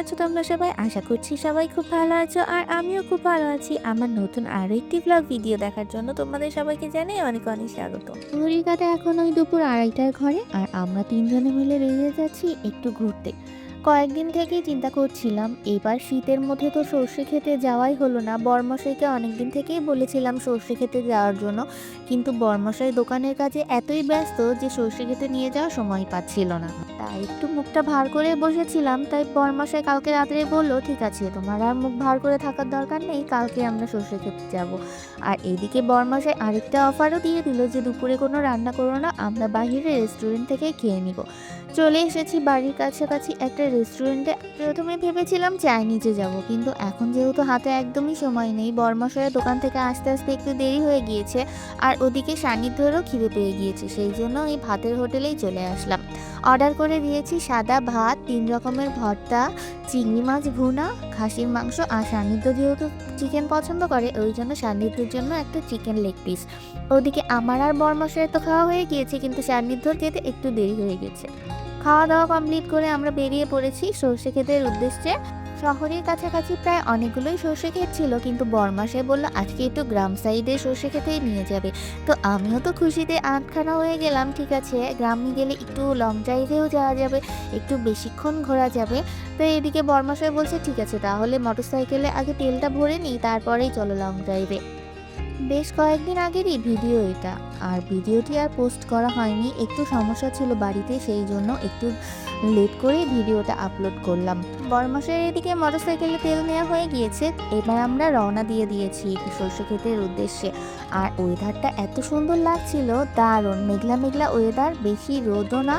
আছো তোমরা সবাই? আশা করছি সবাই খুব ভালো আছো আর আমিও খুব ভালো আছি। আমার নতুন আরও একটি ব্লগ ভিডিও দেখার জন্য তোমাদের সবাইকে জানাই অনেক অনেক স্বাগত। ঘড়ির কাটা এখন ওই দুপুর আড়াইটার ঘরে আর আমরা তিনজনে মিলে বেরিয়ে যাচ্ছি একটু ঘুরতে। কয়েকদিন থেকেই চিন্তা করছিলাম, এবার শীতের মধ্যে তো সর্ষে খেতে যাওয়াই হলো না। বরমশাইকে অনেকদিন থেকেই বলেছিলাম সর্ষে খেতে যাওয়ার জন্য, কিন্তু বরমশাই দোকানের কাজে এতই ব্যস্ত যে সর্ষে খেতে নিয়ে যাওয়ার সময় পাচ্ছিল না। তাই একটু মুখটা ভার করে বসেছিলাম, তাই বরমশাই কালকে রাত্রে বলল, ঠিক আছে, তোমার আর মুখ ভার করে থাকার দরকার নেই, কালকে আমরা সর্ষে খেতে যাব। আর এইদিকে বরমশাই আরেকটা অফারও দিয়ে দিল যে, দুপুরে কোনো রান্না করো না, আমরা বাইরে রেস্টুরেন্ট থেকে খেয়ে নিব। চলে এসেছি বাড়ির কাছাকাছি একটা রেস্টুরেন্টে প্রথমে ভেবেছিলাম চাইনিজে যাব, কিন্তু এখন যেহেতু হাতে একদমই সময় নেই, বরমশাইয়ের দোকান থেকে আসতে আসতে একটু দেরি হয়ে গিয়েছে আর ওদিকে সান্নিধ্যেরও খিদে পেয়ে গিয়েছে, সেই জন্য এই ভাতের হোটেলেই চলে আসলাম। অর্ডার করে দিয়েছি সাদা ভাত, তিন রকমের ভর্তা, চিংড়ি মাছ ভুনা, খাসির মাংস আর সান্নিধ্য যেহেতু চিকেন পছন্দ করে, ওই জন্য সান্নিধ্যের জন্য একটা চিকেন লেগ পিস। ওদিকে আমার আর বরমশাইয়ের তো খাওয়া হয়ে গিয়েছে, কিন্তু সান্নিধ্যর খেতে একটু দেরি হয়ে গেছে। খাওয়া দাওয়া কমপ্লিট করে আমরা বেরিয়ে পড়েছি সর্ষে ক্ষেতের উদ্দেশ্যে। শহরের কাছাকাছি প্রায় অনেকগুলোই সর্ষে ক্ষেত ছিল, কিন্তু বরমাসে বলল, আজকে একটু গ্রাম সাইডে সর্ষে ক্ষেতেই নিয়ে যাবে। তো আমিও তো খুশিতে আটখানা হয়ে গেলাম, ঠিক আছে, গ্রামে গেলে একটু লং ড্রাইভেও যাওয়া যাবে, একটু বেশিক্ষণ ঘোরা যাবে। তো এদিকে বরমাসায় বলছে, ঠিক আছে, তাহলে মোটরসাইকেলে আগে তেলটা ভরে নিই, তারপরেই চলো লং ড্রাইভে বেশ কয়েকদিন আগেরই ভিডিও এটা। আর ভিডিওটি আর পোস্ট করা হয়নি, একটু সমস্যা ছিল বাড়িতে, সেই জন্য একটু লেট করে ভিডিওটা আপলোড করলাম। বরমাসের এদিকে মোটরসাইকেলে তেল নেওয়া হয়ে গিয়েছে, এবার আমরা রওনা দিয়ে দিয়েছি সর্ষে ক্ষেতের উদ্দেশ্যে। আর ওয়েদারটা এত সুন্দর লাগছিল, দারুণ। মেঘলা মেঘলা ওয়েদার, বেশি রোদও না,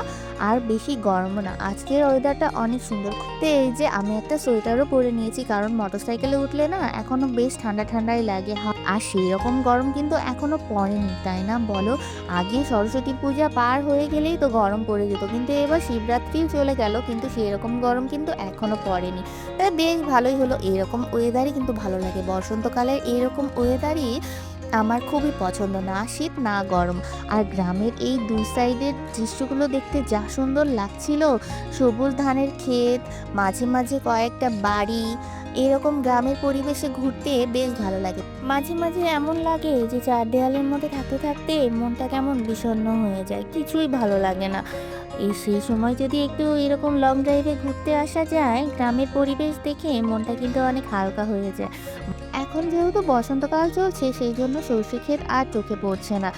আর বেশি গরমও না। আজকের ওয়েদারটা অনেক সুন্দর। তো এই যে আমি একটা সোয়েটারও পরে নিয়েছি, কারণ মোটরসাইকেলে উঠলে না, এখনও বেশ ঠান্ডা ঠান্ডাই লাগে। আর সেই রকম গরম কিন্তু এখনও পড়েনি, তাই না? বলো, আগে সরস্বতী পূজা পার হয়ে গেলেই তো গরম পড়ে যেত, কিন্তু এবার শিবরাত্রিও চলে গেল, কিন্তু সেরকম গরম কিন্তু এখনও পড়েনি। তাই বেশ ভালোই হলো, এরকম ওয়েদারই কিন্তু ভালো লাগে। বসন্তকালের এরকম ওয়েদারই আমার খুবই পছন্দ, না শীত না গরম। আর গ্রামের এই দুই সাইডের দৃশ্যগুলো দেখতে যা সুন্দর লাগছিল। সবুজ ধানের ক্ষেত, মাঝে মাঝে কয়েকটা বাড়ি, এরকম গ্রামের পরিবেশে ঘুরতে বেশ ভালো লাগে। মাঝে মাঝে এমন লাগে যে চার দেওয়ালের মধ্যে থাকতে থাকতে মনটা কেমন বিষণ্ণ হয়ে যায়, কিছুই ভালো লাগে না। এই সেই সময় যদি একটু এরকম লং ড্রাইভে ঘুরতে আসা যায়, গ্রামের পরিবেশ দেখে মনটা কিন্তু অনেক হালকা হয়ে যায়। এখন যেহেতু বসন্তকাল চলছে, সেই জন্য সর্ষে ক্ষেত আর চোখে পড়ছে না।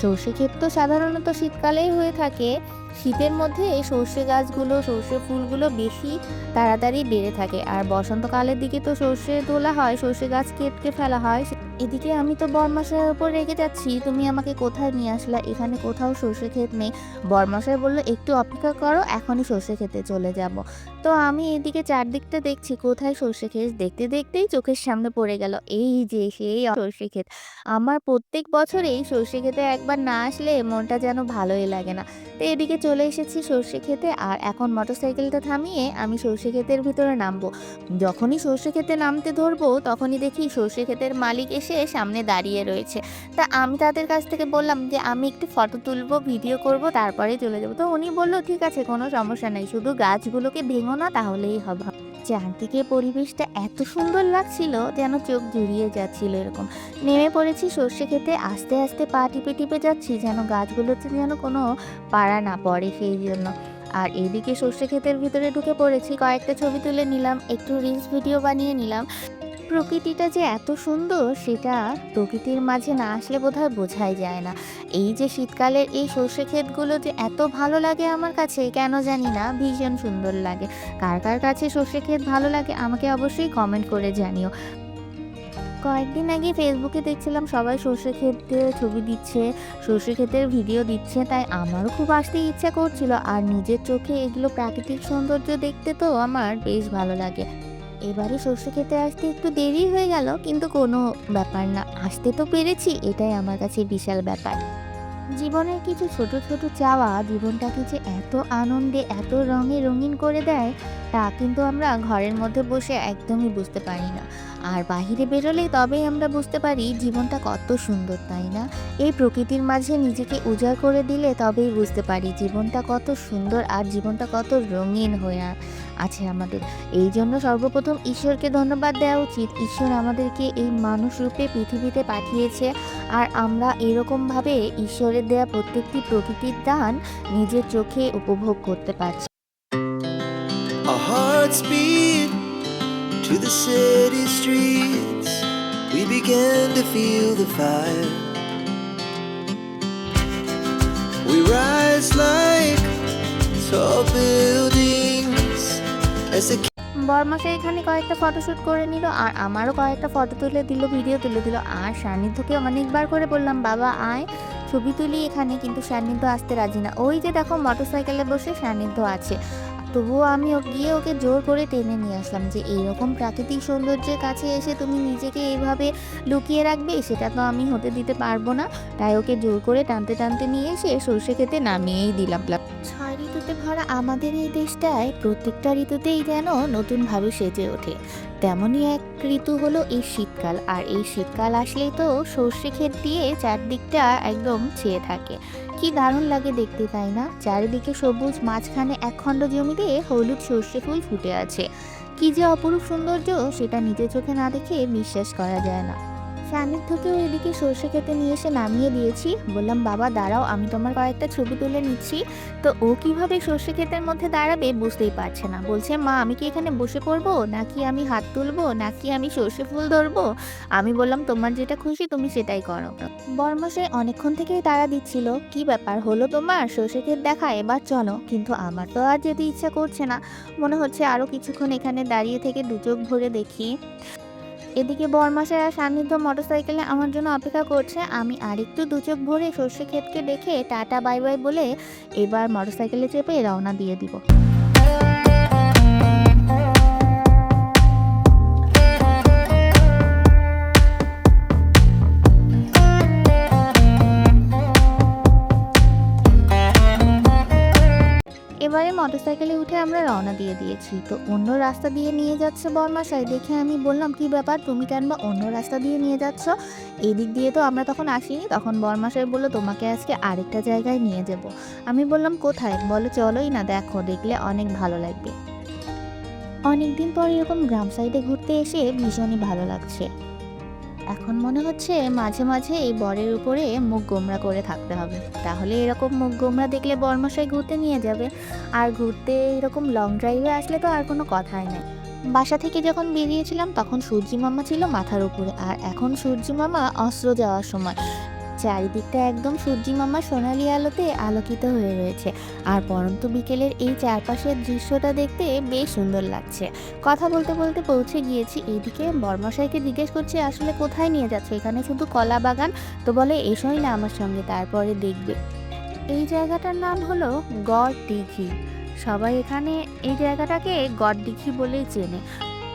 সর্ষে ক্ষেত তো সাধারণত শীতকালেই হয়ে থাকে। শীতের মধ্যে এই সর্ষে গাছগুলো, সর্ষে ফুলগুলো বেশি তাড়াতাড়ি বেড়ে থাকে। আর বসন্তকালের দিকে তো সর্ষে তোলা হয়, সর্ষে গাছ কেটকে ফেলা হয়। এদিকে আমি তো বরমাসের উপর রেগে যাচ্ছি। তুমি আমাকে কোথায় নিয়ে আসলা? এখানে কোথাও সর্ষে ক্ষেত নেই। বরমাসায় বলল, একটু অপেক্ষা করো, এখনই সর্ষে খেতে চলে যাব। তো আমি এদিকে চারদিকটা দেখছি, কোথায় সর্ষে ক্ষেত? দেখতে দেখতেই চোখের সামনে পড়ে গেল। এই যে সেই সর্ষে ক্ষেত। আমার প্রত্যেক বছরেই সর্ষে খেতে একবার না আসলে মনটা যেন ভালোই লাগে না। তো এদিকে চলে এসেছি সর্ষে খেতে আর এখন মোটরসাইকেলটা থামিয়ে আমি সর্ষে ক্ষেতের ভিতরে নামবো। যখনই সর্ষে খেতে নামতে ধরবো, তখনই দেখি সর্ষে ক্ষেতের মালিক এসে সামনে দাঁড়িয়ে রয়েছে। তা আমি তাদের কাছ থেকে বললাম যে, আমি একটু ফটো তুলবো ভিডিও করব, তারপরে চলে যাব। তো উনি বলল, ঠিক আছে, কোনো সমস্যা নেই। শুধু গাছগুলোকে ভেঙো না, তাহলেই হবে। চারদিকে পরিবেশটা এত সুন্দর লাগছিল যেন চোখ জুড়িয়ে যাচ্ছিল এরকম। নেমে পড়েছি সর্ষে খেতে আস্তে আস্তে পা টিপে টিপে যাচ্ছি যেন গাছগুলোতে যেন কোনো পাড়া না পড়ে সেই জন্য। আর এদিকে সর্ষে ক্ষেতের ভিতরে ঢুকে পড়েছি, কয়েকটা ছবি তুলে নিলাম, একটু রিলস ভিডিও বানিয়ে নিলাম। প্রকৃতিটা যে এত সুন্দর, সেটা প্রকৃতির মাঝে না আসলে বোধহয় বোঝাই যায় না। এই যে শীতকালের এই সর্ষে ক্ষেতগুলো যে এত ভালো লাগে আমার কাছে, কেন জানি না, ভীষণ সুন্দর লাগে। কার কার কাছে সর্ষে ক্ষেত ভালো লাগে, আমাকে অবশ্যই কমেন্ট করে জানিও। কয়েকদিন আগে ফেসবুকে দেখছিলাম সবাই সর্ষে ক্ষেতে ছবি দিচ্ছে, সর্ষে ক্ষেতের ভিডিও দিচ্ছে, তাই আমারও খুব আসতে ইচ্ছা করছিল। আর নিজের চোখে এগুলো প্রাকৃতিক সৌন্দর্য দেখতে তো আমার বেশ ভালো লাগে। এবারে সর্ষে খেতে আসতে একটু দেরি হয়ে গেল, কিন্তু কোনো ব্যাপার না। আসতে তো পেরেছি, এটাই আমার কাছে বিশাল ব্যাপার। জীবনের কিছু ছোট ছোট চাওয়া জীবনটাকে যে এত আনন্দে, এত রঙে রঙিন করে দেয়, তা কিন্তু আমরা ঘরের মধ্যে বসে একদমই বুঝতে পারি না। আর বাহিরে বেরোলে তবেই আমরা বুঝতে পারি জীবনটা কত সুন্দর, তাই না? এই প্রকৃতির মাঝে নিজেকে উজাড় করে দিলে তবেই বুঝতে পারি জীবনটা কত সুন্দর আর জীবনটা কত রঙিন হয়ে আছে আমাদের। এই জন্য সর্বপ্রথম ঈশ্বরকে ধন্যবাদ দেওয়া উচিত। ঈশ্বর আমাদেরকে এই মানুষ রূপে পৃথিবীতে পাঠিয়েছে আর আমরা এরকমভাবে ঈশ্বরের দেয়া প্রত্যেকটি প্রকৃতির দান নিজের চোখে উপভোগ করতে পারছি। Rise like tall বরমাসে এখানে কয়েকটা ফটো শ্যুট করে নিল, আর আমারও কয়েকটা ফটো তুলে দিল ভিডিও তুলে দিল। আর সান্নিধ্যকে অনেকবার করে বললাম, বাবা, আয়, ছবি তুলি এখানে। কিন্তু সান্নিধ্য আসতে রাজি না। ওই যে দেখো মোটরসাইকেলে বসে সান্নিধ্য আছে। তবুও আমি গিয়ে ওকে জোর করে টেনে নিয়ে আসলাম যে এইরকম প্রাকৃতিক সৌন্দর্যের কাছে এসে তুমি নিজেকে এইভাবে লুকিয়ে রাখবে সেটা তো আমি হতে দিতে পারব না। তাই ওকে জোর করে টানতে টানতে নিয়ে এসে সর্ষে খেতে নামিয়েই দিলাম। ছয় ঋতুতে ভরা আমাদের এই দেশটায় প্রত্যেকটা ঋতুতেই যেন নতুনভাবে সেজে ওঠে। তেমনই এক ঋতু হলো এই শীতকাল। আর এই শীতকাল আসলেই তো সর্ষে ক্ষেত দিয়ে চারদিকটা একদম ছেয়ে থাকে। কি দারুণ লাগে দেখতে, তাই না? চারিদিকে সবুজ, মাঝখানে একখণ্ড জমিতে হলুদ সর্ষে ফুল ফুটে আছে। কি যে অপরূপ সৌন্দর্য, সেটা নিজে চোখে না দেখে বিশ্বাস করা যায় না। সান্নিধ্যকেও এদিকে সর্ষে খেতে নিয়ে এসে নামিয়ে দিয়েছি। বললাম, বাবা, দাঁড়াও, আমি তোমার কয়েকটা ছবি তুলে নিচ্ছি। তো ও কীভাবে সর্ষে ক্ষেতের মধ্যে দাঁড়াবে বুঝতেই পারছে না। বলছে, মা, আমি কি এখানে বসে পড়ব? নাকি আমি হাত তুলবো? নাকি আমি সর্ষে ফুল ধরবো? আমি বললাম, তোমার যেটা খুশি তুমি সেটাই করো। বর্মশে অনেকক্ষণ থেকেই তাড়া দিচ্ছিল, কি ব্যাপার? হলো তোমার? সর্ষে ক্ষেত দেখা, এবার চলো। কিন্তু আমার তো আর যেতে ইচ্ছা করছে না। মনে হচ্ছে আরও কিছুক্ষণ এখানে দাঁড়িয়ে থেকে দু চোখ ভরে দেখি। এদিকে বরমাসের আর সান্নিধ্য মোটরসাইকেলে আমার জন্য অপেক্ষা করছে। আমি আরেকটু দু চোখ ভরে সর্ষে ক্ষেতকে দেখে টাটা বাই বাই বলে এবার মোটরসাইকেলে চেপে রওনা দিয়ে দিব। এবারে মোটরসাইকেলে উঠে আমরা রওনা দিয়ে দিয়েছি। তো অন্য রাস্তা দিয়ে নিয়ে যাচ্ছে বর্মাশাই দেখে আমি বললাম, কি ব্যাপার? তুমি কেন বা অন্য রাস্তা দিয়ে নিয়ে যাচ্ছ? এদিক দিয়ে তো আমরা তখন আসিনি। তখন বর্মাশাই বলল, তোমাকে আজকে আরেকটা জায়গায় নিয়ে যাব। আমি বললাম, কোথায়? বলো, চলোই না, দেখো, দেখলে অনেক ভালো লাগবে। অনেকদিন পর এরকম গ্রাম সাইডে ঘুরতে এসে ভীষণই ভালো লাগছে। এখন মনে হচ্ছে মাঝে মাঝে এই বরের উপরে মুখ গোমরা করে থাকতে হবে। তাহলে এরকম মুখ গোমরা দেখলে বরমশাই ঘুরতে নিয়ে যাবে। আর ঘুরতে এরকম লং ড্রাইভে আসলে তো আর কোনো কথাই নেই। বাসা থেকে যখন বেরিয়েছিলাম তখন সূর্যি মামা ছিল মাথার উপরে। আর এখন সূর্যি মামা অস্ত্র যাওয়ার সময়। চারিদিকটা একদম সূর্যি মামা সোনালি আলোতে আলোকিত হয়ে রয়েছে। আর পরন্ত বিকেলের এই চারপাশের দৃশ্যটা দেখতে বেশ সুন্দর লাগছে। কথা বলতে বলতে পৌঁছে গিয়েছি। এদিকে বর্মশাইকে জিজ্ঞেস করছি, আসলে কোথায় নিয়ে যাচ্ছে? এখানে শুধু কলা বাগান? তো বলে এসোই না আমার সঙ্গে, তারপরে দেখবে। এই জায়গাটার নাম হলো গড় দিঘি সবাই এখানে এই জায়গাটাকে গড় দিঘি বলেই চেনে।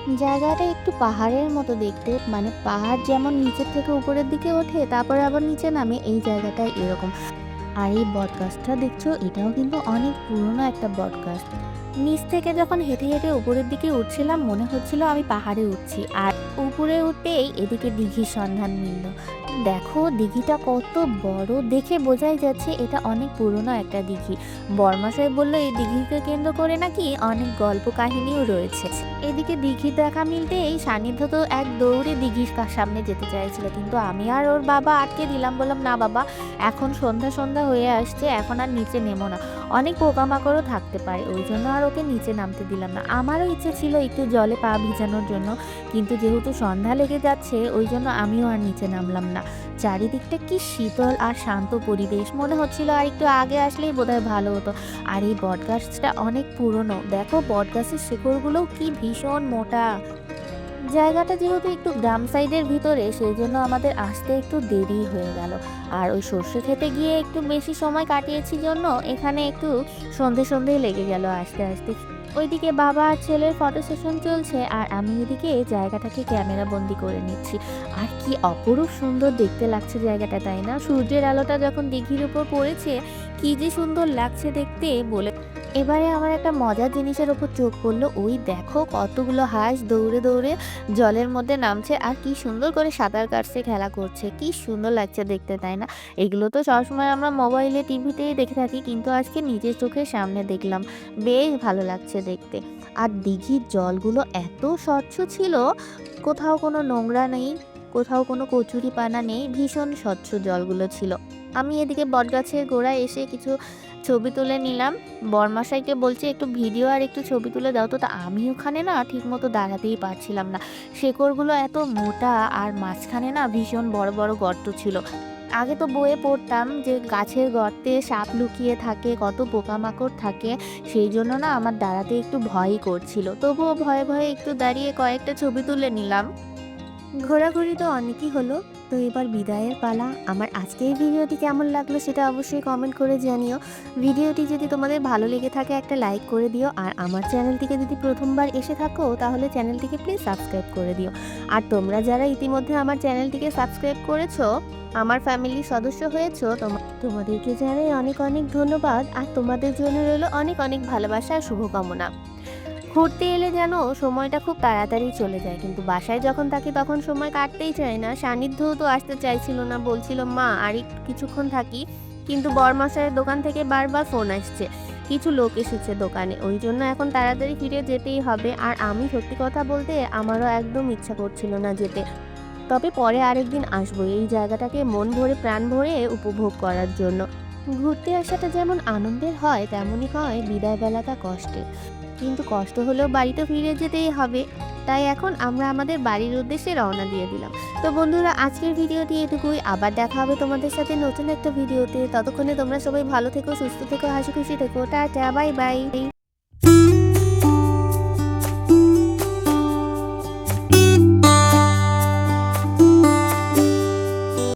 জায়গাটা একটু পাহাড়ের মতো দেখতে। মানে পাহাড় যেমন নিচের থেকে উপরের দিকে ওঠে, তারপরে আবার নিচে নামে। এই জায়গাটায় এরকম। আর এই বটগাছটা দেখছ, এটাও কিন্তু অনেক পুরনো একটা বটগাছ। নিচ থেকে যখন হেঁটে হেঁটে উপরের দিকে উঠছিলাম, মনে হচ্ছিল আমি পাহাড়ে উঠছি। আর উপরে উঠতেই এদিকে দিঘির সন্ধান মিলল। দেখো দিঘিটা কত বড়। দেখে বোঝাই যাচ্ছে এটা অনেক পুরনো একটা দিঘি। বর্মাশাই বলল, এই দিঘিকে কেন্দ্র করে নাকি অনেক গল্প কাহিনীও রয়েছে। এদিকে দিঘির দেখা মিলতেই সান্নিধ্য তো এক দৌড়ে দিঘির সামনে যেতে চাইছিল। কিন্তু আমি আর ওর বাবা আটকে দিলাম বললাম, না বাবা, এখন সন্ধ্যা সন্ধ্যা হয়ে আসছে, এখন আর নিচে নেমো না। অনেক পোকামাকড়ও থাকতে পারে, ওই জন্য আর ওকে নিচে নামতে দিলাম না। আমারও ইচ্ছে ছিল একটু জলে পা ভিজানোর জন্য, কিন্তু যেহেতু সন্ধ্যা লেগে যাচ্ছে, ওই জন্য আমিও আর নিচে নামলাম না। চারিদিকটা কি শীতল আর শান্ত পরিবেশ, মনে হচ্ছিল আর একটু আগে আসলেই বোধহয় ভালো হতো। আর এই বটগাছটা অনেক পুরনো, দেখো বটগাছের শিকড়গুলোও কি ভীষণ মোটা। জায়গাটা যেহেতু একটু গ্রাম সাইডের ভিতরে সেই জন্য আমাদের আসতে একটু দেরি হয়ে গেল। আর ওই সর্ষে খেতে গিয়ে একটু বেশি সময় কাটিয়েছি জন্য এখানে একটু সন্ধে সন্ধে লেগে গেল আসতে আসতে। ওইদিকে বাবা আর ছেলের ফটো সেশন চলছে, আর আমি এদিকে জায়গাটাকে ক্যামেরা বন্দি করে নিচ্ছি। আর কি অপরূপ সুন্দর দেখতে লাগছে জায়গাটা, তাই না? সূর্যের আলোটা যখন দিঘির উপর পড়েছে, কি যে সুন্দর লাগছে দেখতে বলে এবারে আমার একটা মজার জিনিসের ওপর চোখ পড়ল। ওই দেখো কতগুলো হাঁস দৌড়ে দৌড়ে জলের মধ্যে নামছে আর কি সুন্দর করে সাঁতার কাটছে, খেলা করছে। কি সুন্দর লাগছে দেখতে, তাই না? এগুলো তো সবসময় আমরা মোবাইলে, টিভিতেই দেখে থাকি, কিন্তু আজকে নিজের চোখের সামনে দেখলাম। বেশ ভালো লাগছে দেখতে। আর দিঘির জলগুলো এত স্বচ্ছ ছিল, কোথাও কোনো নোংরা নেই, কোথাও কোনো কচুরি পানা নেই, ভীষণ স্বচ্ছ জলগুলো ছিল। আমি এদিকে বটগাছের গোড়ায় এসে কিছু ছবি তুলে নিলাম। বরমাসাইকে বলছি, একটু ভিডিও আর একটু ছবি তুলে দাও তো। তা আমি ওখানে না ঠিক মতো দাঁড়াতেই পারছিলাম না। শেকড়গুলো এত মোটা আর মাঝখানে না ভীষণ বড় বড় গর্ত ছিল। আগে তো বইয়ে পড়তাম যে গাছের গর্তে সাপ লুকিয়ে থাকে, কত পোকামাকড় থাকে, সেই জন্য না আমার দাঁড়াতে একটু ভয়ই করছিল। তবুও ভয়ে ভয়ে একটু দাঁড়িয়ে কয়েকটা ছবি তুলে নিলাম। ঘোরাঘুরি তো অনেকই হলো। তো এবার বিদায়ের পালা। আমার আজকের ভিডিওটি কেমন লাগল সেটা অবশ্যই কমেন্ট করে জানিও। ভিডিওটি যদি তোমাদের ভালো লেগে থাকে একটা লাইক করে দিও। আর আমার চ্যানেলটিকে যদি প্রথমবার এসে থাকো, তাহলে চ্যানেলটিকে প্লিজ সাবস্ক্রাইব করে দিও। আর তোমরা যারা ইতিমধ্যে আমার চ্যানেলটিকে সাবস্ক্রাইব করেছ, আমার ফ্যামিলির সদস্য হয়েছো, তোমা- তোমাদেরকে জানাই অনেক অনেক ধন্যবাদ। আর তোমাদের জন্য রইল অনেক অনেক ভালোবাসা আর শুভকামনা। ঘুরতে এলে যেন সময়টা খুব তাড়াতাড়ি চলে যায়, কিন্তু বাসায় যখন থাকি তখন সময় কাটতেই চায় না। সান্নিধ্যও তো আসতে চাইছিল না, বলছিল, মা, আর কিছুক্ষণ থাকি। কিন্তু বরমাসায়ের দোকান থেকে বারবার ফোন আসছে। কিছু লোক এসেছে দোকানে, ওই জন্য এখন তাড়াতাড়ি ফিরে যেতেই হবে। আর আমি সত্যি কথা বলতে আমারও একদম ইচ্ছা করছিল না যেতে। তবে পরে আরেকদিন আসব, এই জায়গাটাকে মন ভরে, প্রাণ ভরে উপভোগ করার জন্য। ঘুরতে আসাটা যেমন আনন্দের হয়, তেমনই হয় বিদায়বেলাটা কষ্টের। কিন্তু কষ্ট হলেও বাড়িতে ফিরে যেতেই হবে। তাই এখন আমরা আমাদের বাড়ির উদ্দেশ্যে রওনা দিয়ে দিলাম। তো বন্ধুরা, আজকের ভিডিওটি এটুকুই। আবার দেখা হবে তোমাদের সাথে নতুন একটা ভিডিওতে। ততক্ষণে তোমরা সবাই ভালো থেকো, সুস্থ থেকো, হাসি খুশি থেকো। Tata, bye bye.